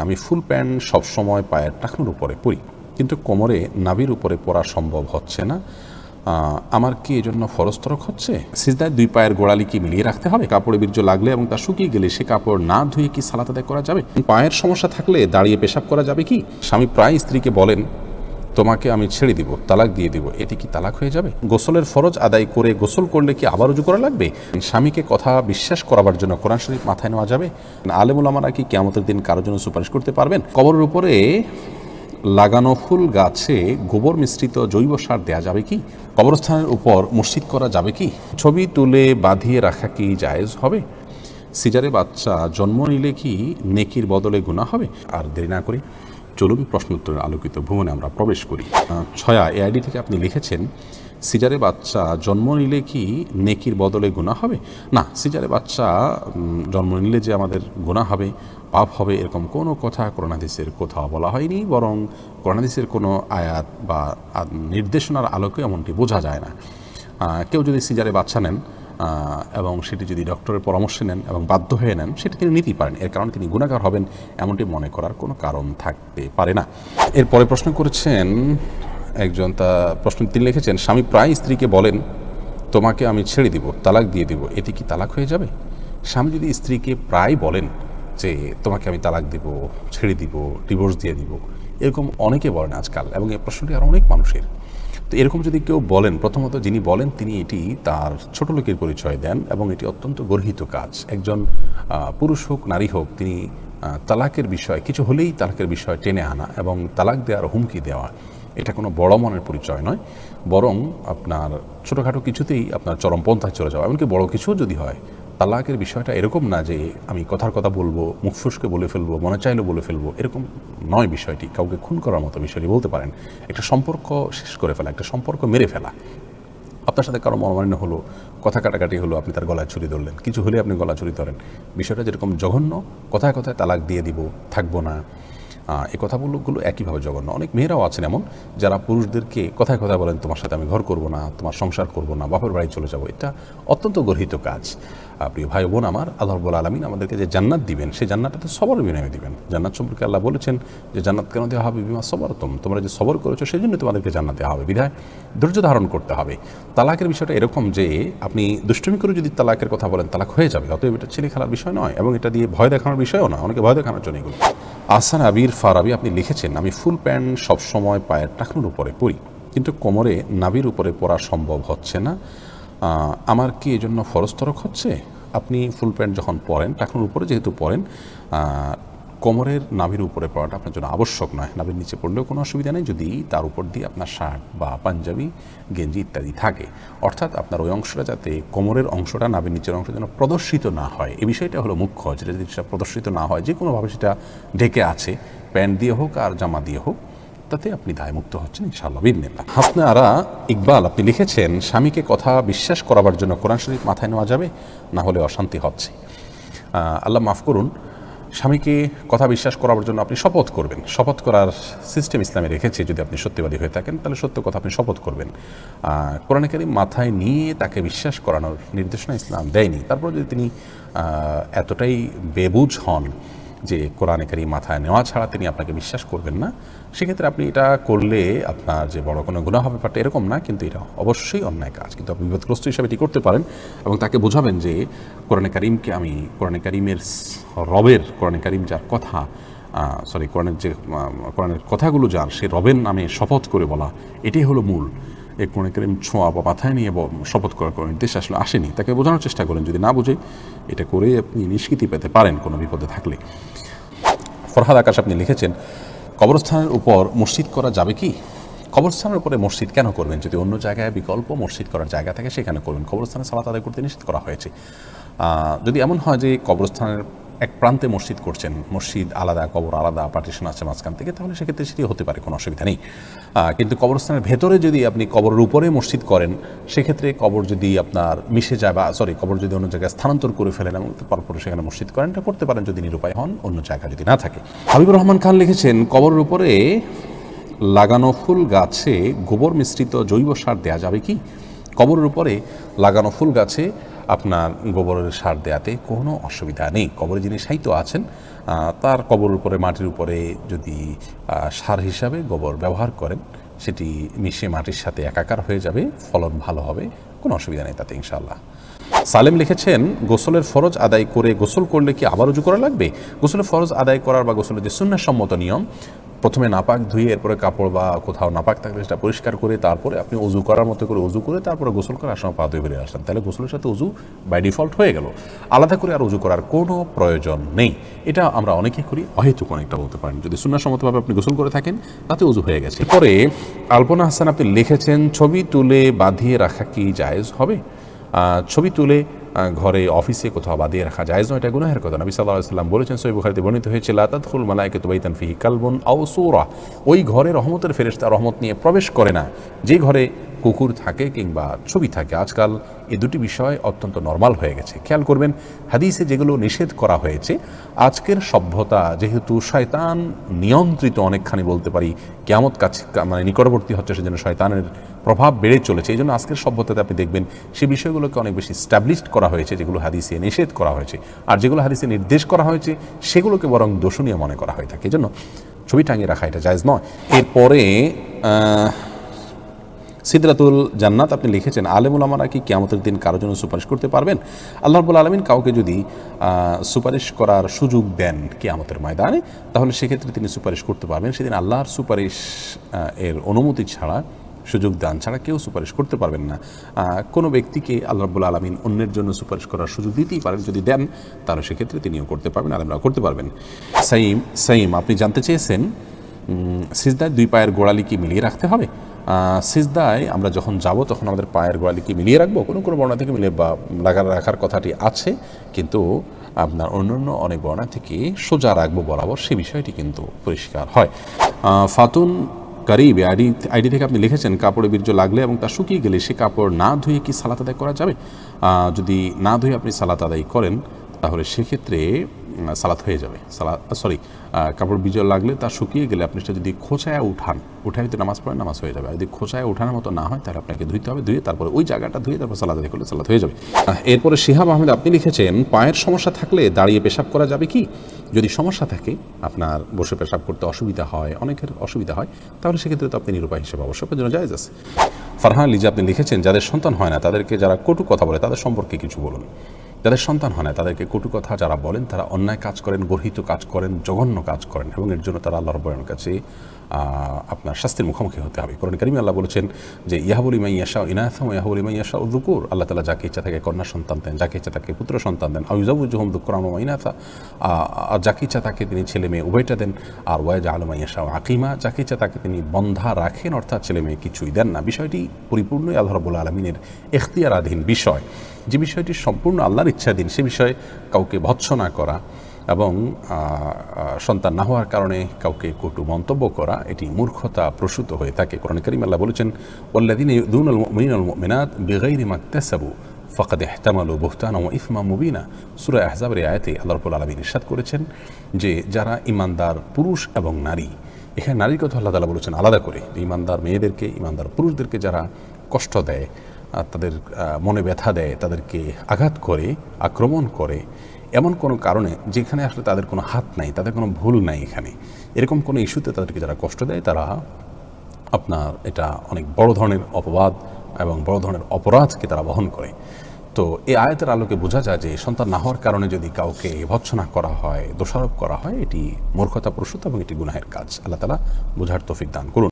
আমি full pant সবসময় পায়ের টাকনুর উপরে পরি। কিন্তু কোমরে নাভির উপরে পরা সম্ভব হচ্ছে না। আমার কি এই জন্য ফরস্তরক হচ্ছে? সিজদায় দুই পায়ের গোড়ালি কি মিলিয়ে রাখতে হবে। কাপড়ে বীর্য লাগলে এবং তা শুকিয়ে গেলে সে কাপড় না ধুয়ে কি সালাত করা যাবে? পায়ের সমস্যা থাকলে দাঁড়িয়ে পেশাব করা যাবে কি? স্বামী প্রায় স্ত্রীকে বলেন তোমাকে আমি ছেড়ে দিব, তালাক দিয়ে দিব। এটি কি তালাক হয়ে যাবে? গোসলের ফরজ আদায় করে গোসল করলে কি আবার উজু করা লাগবে? স্বামীকে কথা বিশ্বাস করাবার জন্য কোরআন শরীফ মাথায় নেওয়া যাবে? আলেমুল আমারা কি কেমতের দিন কারোর জন্য সুপারিশ করতে পারবেন? কবরের উপরে লাগানো ফুল গাছে গোবর মিশ্রিত জৈব সার দেওয়া যাবে কি? কবরস্থানের উপর মসজিদ করা যাবে কি? ছবি তুলে বাঁধিয়ে রাখা কি জায়েজ হবে? সিজারে বাচ্চা জন্ম নিলে কি নেকির বদলে গুণা হবে? আর দেরি না করি চলুন প্রশ্ন উত্তরের আলোকিত ভ্রমণে আমরা প্রবেশ করি। ছয়া এআইডি থেকে আপনি লিখেছেন, সিজারে বাচ্চা জন্ম নিলে কি নেকির বদলে গুণা হবে? না, সিজারে বাচ্চা জন্ম নিলে যে আমাদের গুণা হবে, পাপ হবে, এরকম কোনো কথা করোনাদিসের কোথাও বলা হয়নি, বরং করোনাদিসের কোনো আয়াত বা নির্দেশনার আলোকে এমনটি বোঝা যায় না। কেউ যদি সিজারে বাচ্চা নেন এবং সেটি যদি ডক্টরের পরামর্শ নেন এবং বাধ্য হয়ে নেন, সেটি তিনি নিতেই পারেন। এর কারণে তিনি গুণাকার হবেন এমনটি মনে করার কোনো কারণ থাকতে পারে না। এরপরে প্রশ্ন করেছেন একজন, তা প্রশ্ন তিনি লিখেছেন, স্বামী প্রায় স্ত্রীকে বলেন, তোমাকে আমি ছেড়ে দিব, তালাক দিয়ে দিব এটি কি তালাক হয়ে যাবে স্বামী যদি স্ত্রীকে প্রায় বলেন যে, তোমাকে আমি তালাক দিব, ছেড়ে দিব ডিভোর্স দিয়ে দিব, এরকম অনেকে বলেন আজকাল। এবং এই প্রশ্নটি আর অনেক মানুষের। তো এরকম যদি কেউ বলেন, প্রথমত যিনি বলেন তিনি এটি তার ছোট লোকের পরিচয় দেন এবং এটি অত্যন্ত গর্হিত কাজ। একজন পুরুষ হোক, নারী হোক, তিনি তালাকের বিষয়, কিছু হলেই তালাকের বিষয় টেনে আনা এবং তালাক দেওয়ার হুমকি দেওয়া, এটা কোনো বড় মনের পরিচয় নয়। বরং আপনার ছোটোখাটো কিছুতেই আপনার চরমপন্থায় চলে যাওয়া, এমনকি বড় কিছু যদি হয় তালাকের বিষয়টা এরকম না যে আমি কথার কথা বলব, মুখ ফুসকে বলে ফেলব, মনে চাইলে বলে ফেলব, এরকম নয় বিষয়টি। কাউকে খুন করার মতো বিষয়টি বলতে পারেন। একটা সম্পর্ক শেষ করে ফেলা, একটা সম্পর্ক মেরে ফেলা। আপনার সাথে কারও মনোমান্য হলো, কথা কাটাকাটি হলো, আপনি তার গলায় ছুরি ধরলেন, কিছু হলে আপনি গলা ছুরি ধরেন। বিষয়টা যেরকম জঘন্য, কথায় কথায় তালাক দিয়ে দিব, থাকব না। এই কথাগুলোগুলো একইভাবে জঘন্য। অনেক মেয়েরাও আছেন এমন, যারা পুরুষদেরকে কথায় কথায় বলেন, তোমার সাথে আমি ঘর করব না, তোমার সংসার করব না, বাপের বাড়ি চলে যাব। এটা অত্যন্ত গর্হিত কাজ। প্রিয় ভাই বোন, আমার আল্লাহ রব্বুল আলমিন আমাদেরকে যে জান্নাত দিবেন, সেই জান্নাতটা সবর বিনয় দিবেন। জান্নাত সম্পর্কে আল্লাহ বলেছেন যে, জান্নাত কেন দেওয়া হবে? বিমা সবরতম। তোমরা যে সবর করেছ সেই জন্য তোমাদেরকে জান্নাত দেওয়া হবে। বিধায় ধৈর্য ধারণ করতে হবে। তালাকের বিষয়টা এরকম যে, আপনি দুষ্টুমি করে যদি তালাকের কথা বলেন, তালাক হয়ে যাবে। অতএব এটা ছেলে খেলার বিষয় নয় এবং এটা দিয়ে ভয় দেখানোর বিষয়ও না অনেকে ভয় দেখানোর জন্য এগুলো আসান আবির ফারাবি আপনি লিখেছেন, আমি ফুল প্যান্ট সবসময় পায়ের টাকনুর উপরে পরি, কিন্তু কোমরে নাভির উপরে পরা সম্ভব হচ্ছে না। আমার কি এজন্য জন্য ফরস্তরক হচ্ছে? আপনি ফুল প্যান্ট যখন পরেন টাকনুর উপরে যেহেতু পরেন কোমরের নাভির উপরে পড়াটা আপনার জন্য আবশ্যক নয়। নাভির নিচে পড়লেও কোনো অসুবিধা নেই, যদি তার উপর দিয়ে আপনার শার্ট বা পাঞ্জাবি, গেঞ্জি ইত্যাদি থাকে। অর্থাৎ আপনার ওই অংশটা যাতে কোমরের অংশটা নাভির নিচের অংশ যেন প্রদর্শিত না হয়। এই বিষয়টা হলো মুখ্য, যেটা যদি সেটা প্রদর্শিত না হয় যে কোনোভাবে সেটা ঢেকে আছে। প্যান্ট দিয়ে হোক আর জামা দিয়ে হোক তাতে আপনি দায়মুক্ত হচ্ছেন ইনশাআল্লাহ বিদিনিল্লাহ হাসনারা ইকবাল আপনি লিখেছেন স্বামীকে কথা বিশ্বাস করাবার জন্য কোরআন শরীফ মাথায় নেওয়া যাবে না হলে অশান্তি হচ্ছে। আল্লাহ মাফ করুন স্বামীকে কথা বিশ্বাস করার জন্য আপনি শপথ করবেন। শপথ করার সিস্টেম ইসলামে রেখেছে যদি আপনি সত্যবাদী হয়ে থাকেন তাহলে সত্য কথা আপনি শপথ করবেন। আহ, কোরআনে কারিম মাথায় নিয়ে তাকে বিশ্বাস করানোর নির্দেশনা ইসলাম দেয়নি। তারপর যদি তিনি এতটাই বেবুজ হন যে কোরআনে কারিম মাথায় নেওয়া ছাড়া তিনি আপনাকে বিশ্বাস করবেন না, সেক্ষেত্রে আপনি এটা করলে আপনার যে বড় কোনো গুণা হবে ব্যাপারটা এরকম না, কিন্তু এটা অবশ্যই অন্যায় কাজ। কিন্তু আপনি বিপদগ্রস্ত হিসাবে এটি করতে পারেন এবং তাকে বোঝাবেন যে কোরআনে কারিমকে আমি, কোরআনে কারিমের রবের, কোরআনে কারিম যার কথা সরি কোরআনের যে কোরআনের কথাগুলো যার, সে রবের নামে শপথ করে বলা, এটাই হলো মূল। এই কোরআন কারিম ছোঁয়া বা মাথায় নিয়ে শপথ করার কোনো নির্দেশ আসলে আসেনি। তাকে বোঝানোর চেষ্টা করেন যদি না বুঝে, এটা করে আপনি নিষ্কৃতি পেতে পারেন কোনো বিপদে থাকলে। ফরহাদ আকাশ আপনি লিখেছেন, কবরস্থানের উপর মসজিদ করা যাবে কি? কবরস্থানের উপরে মসজিদ কেন করবেন? যদি অন্য জায়গায় বিকল্প মসজিদ করার জায়গা থাকে, সেখানে করবেন। কবরস্থানে সালাত আদায় করতে নিষেধ করা হয়েছে। যদি এমন হয় যে কবরস্থানের এক প্রান্তে মসজিদ করছেন। মসজিদ আলাদা, কবর আলাদা পার্টিশন আছে মাঝখান থেকে, তাহলে সেক্ষেত্রে সেটি হতে পারে, কোনো অসুবিধা নেই। কিন্তু কবরস্থানের ভেতরে যদি আপনি কবরের উপরে মসজিদ করেন, সেক্ষেত্রে কবর যদি আপনার মিশে যায় বা সরি কবর যদি অন্য জায়গায় স্থানান্তর করে ফেলেন এবং তারপরে সেখানে মসজিদ করেন, এটা করতে পারেন যদি নিরুপায় হন, অন্য জায়গা যদি না থাকে। হাবিবুর রহমান খান লিখেছেন, কবরের উপরে লাগানো ফুল গাছে গোবর মিশ্রিত জৈব সার দেওয়া যাবে কি? কবরের উপরে লাগানো ফুল গাছে আপনার গোবরের সার দেয়াতে কোনো অসুবিধা নেই। কবরে যিনি সাহিত্য আছেন তার কবরের উপরে, মাটির উপরে যদি সার হিসাবে গোবর ব্যবহার করেন, সেটি মিশে মাটির সাথে একাকার হয়ে যাবে, ফলন ভালো হবে, কোনো অসুবিধা নেই তাতে ইনশাআল্লাহ। সালেম লিখেছেন, গোসলের ফরজ আদায় করে গোসল করলে কি আবার উজু করা লাগবে? গোসলের ফরজ আদায় করার বা গোসলের যে সুন্নাসম্মত নিয়ম প্রথমে নাপাক ধুয়ে এরপরে কাপড় বা কোথাও নাপাক থাকলে সেটা পরিষ্কার করে তারপরে আপনি অজু করার মতো করে অজু করে তারপরে গোসল করার সময় পা ধুয়ে বেরিয়ে আসলেন। তাহলে গোসলের সাথে অজু বাই ডিফল্ট হয়ে গেল। আলাদা করে আর অজু করার কোনো প্রয়োজন নেই। এটা আমরা অনেকেই করি, অহেতুক অনেকটা বলতে পারেন। যদি সুন্নাসম্মতভাবে আপনি গোসল করে থাকেন, তাতে অজু হয়ে গেছে। পরে আলপনা হাসান আপনি লিখেছেন, ছবি তুলে বাঁধিয়ে রাখা কি জায়েজ হবে? ছবি তুলে ঘরে অফিসে কোথাও বাঁধিয়ে রাখা যায় এটা গুনাহের কথা। নবী সাল্লাহ সাল্লাম বলেছেন সই বুখারিতে বর্ণিত হয়েছে লাতাদখুল মালাইকে তুবাইতান ফিহি কালবন আও ওই ঘরে রহমতের ফেরেশতা রহমত নিয়ে প্রবেশ করে না। যে ঘরে কুকুর থাকে কিংবা ছবি থাকে, আজকাল এ দুটি বিষয় অত্যন্ত নর্মাল হয়ে গেছে। খেয়াল করবেন, হাদিসে যেগুলো নিষেধ করা হয়েছে, আজকের সভ্যতা যেহেতু শয়তান নিয়ন্ত্রিত অনেকখানি বলতে পারি, কেয়ামত কাছে মানে নিকটবর্তী হচ্ছে সেজন্য শয়তানের প্রভাব বেড়ে চলেছে। এই জন্য আজকের সভ্যতাতে আপনি দেখবেন সে বিষয়গুলোকে অনেক বেশি স্ট্যাবলিশড করা হয়েছে যেগুলো হাদিসে নিষেধ করা হয়েছে। আর যেগুলো হাদিসে নির্দেশ করা হয়েছে সেগুলোকে বরং দোষণীয় মনে করা হয়ে থাকে। এই জন্য ছবি টাঙিয়ে রাখা এটা জায়জ নয়। এরপরে আহ, সিদরাতুল জান্নাত আপনি লিখেছেন আলেমুল আমারা কি কেয়ামতের দিন কারোর জন্য সুপারিশ করতে পারবেন? আল্লাহ রবুল আলমিন কাউকে যদি সুপারিশ করার সুযোগ দেন কেয়ামতের ময়দানে তাহলে সেক্ষেত্রে তিনি সুপারিশ করতে পারবেন। সেদিন আল্লাহর সুপারিশ এর অনুমতি ছাড়া সুযোগ দান ছাড়া কেউ সুপারিশ করতে পারবেন না। কোনো ব্যক্তিকে আল্লাহ রবুল আলমিন অন্যের জন্য সুপারিশ করার সুযোগ দিতেই পারেন, যদি দেন, তাহলে সেক্ষেত্রে তিনিও করতে পারবেন আলমরা করতে পারবেন। সাইম সাইম, আপনি জানতে চেয়েছেন সিজদায় দুই পায়ের গোড়ালি কি মিলিয়ে রাখতে হবে? সিজদায় আমরা যখন যাব, তখন আমাদের পায়ের গোড়ালি কি মিলিয়ে রাখব? কোনো কোনো বর্ণা থেকে মিলিয়ে বা রাখার রাখার কথাটি আছে, কিন্তু আপনার অন্যান্য অনেক বর্ণা থেকে সোজা রাখব বরাবর সে বিষয়টি কিন্তু পরিষ্কার হয়। ফাতুন কারিব। আইডি আইডি থেকে আপনি লিখেছেন, কাপড়ে বীর্য লাগলে এবং তা শুকিয়ে গেলে সে কাপড় না ধুয়ে কি সালাত আদায় করা যাবে? যদি না ধুয়ে আপনি সালাত আদায় করেন, তাহলে সেক্ষেত্রে সালাত হয়ে যাবে। সালাত সরি কাপড় বিজয় লাগলে তা শুকিয়ে গেলে আপনি সেটা যদি খোঁচায় উঠান, উঠায় যদি নামাজ পড়েন, নামাজ হয়ে যাবে। যদি খোঁচায় উঠানোর মতো না হয়, তাহলে আপনাকে ধুইতে হবে, ধুয়ে তারপরে ওই জায়গাটা ধুয়ে তারপর সালাদ করলে সালাত হয়ে যাবে। এরপরে শিহাব আহমেদ আপনি লিখেছেন, পায়ের সমস্যা থাকলে দাঁড়িয়ে পেশাব করা যাবে কি? যদি সমস্যা থাকে, আপনার বসে পেশাব করতে অসুবিধা হয়, অনেকের অসুবিধা হয়, তাহলে সেক্ষেত্রে তো আপনি নিরুপায় হিসেবে অবশ্য জন্য জায়জ আছে। ফারহান লিজা আপনি লিখেছেন, যাদের সন্তান হয় না, তাদেরকে যারা কটু কথা বলে, তাদের সম্পর্কে কিছু বলুন। যাদের সন্তান হয় না, তাদেরকে কটু কথা যারা বলেন, তারা অন্যায় কাজ করেন, গর্হিত কাজ করেন, জঘন্য কাজ করেন এবং এর জন্য তারা আল্লাহ রব্বরের কাছে আপনার শাস্তির মুখোমুখি হতে হবে। কোরআন কারিমে আল্লাহ বলেছেন যে ইয়াহাবুল ইমাই ইয়াশা ইনায়াথম ইয়াহুল ইমাই ইয়াশা উদ্দুকুর আল্লাহ তালা যাকে ইচ্ছা তাকে কন্যা সন্তান দেন, যাকে ইচ্ছা তাকে পুত্র সন্তান দেন। আউজাবুজহম দুকুরাম ইনাথা আর যাকে ইচ্ছা তাকে তিনি ছেলে মেয়ে উভয়টা দেন। আর ওয়াজ আলমা ইয়াশা আকিমা। যাকে ইচ্ছা তাকে তিনি বন্ধা রাখেন, অর্থাৎ ছেলে মেয়ে কিছুই দেন না। বিষয়টি পরিপূর্ণই আল্লাহ রবুল্লা আলমিনের এখতিয়ারাধীন বিষয়। যে বিষয়টি সম্পূর্ণ আল্লাহর ইচ্ছাধীন, সে বিষয়ে কাউকে ভৎসনা করা এবং সন্তান না হওয়ার কারণে কাউকে কটু মন্তব্য করা, এটি মূর্খতা প্রসূত হয়ে থাকে। কোরআন করিম আল্লাহ বলেছেন ওল্লাদিন দুনুল মিনাল মিনাত বেগাইরি মাকতাসাবু ফকাদ এহতামালু বুহতান ও ইফমা মুবিনা। সুরা আহজাবের আয়াতে আল্লাহ রবুল আলমী ইরশাদ করেছেন যে, যারা ইমানদার পুরুষ এবং নারী, এখানে নারীর কথা আল্লাহ তালা বলেছেন আলাদা করে। ইমানদার মেয়েদেরকে ইমানদার পুরুষদেরকে যারা কষ্ট দেয় তাদের মনে ব্যথা দেয়, তাদেরকে আঘাত করে, আক্রমণ করে এমন কোনো কারণে যেখানে আসলে তাদের কোনো হাত নাই, তাদের কোনো ভুল নাই এখানে, এরকম কোনো ইস্যুতে তাদেরকে যারা কষ্ট দেয়, তারা আপনার এটা অনেক বড় ধরনের অপবাদ এবং বড় ধরনের অপরাধকে তারা বহন করে। তো এই আয়াতের আলোকে বোঝা যায় যে সন্তান না হওয়ার কারণে যদি কাউকে ভৎসনা করা হয়, দোষারোপ করা হয়, এটি মূর্খতা প্রসূত এবং এটি গুনাহের কাজ। আল্লাহ তালা বোঝার তৌফিক দান করুন।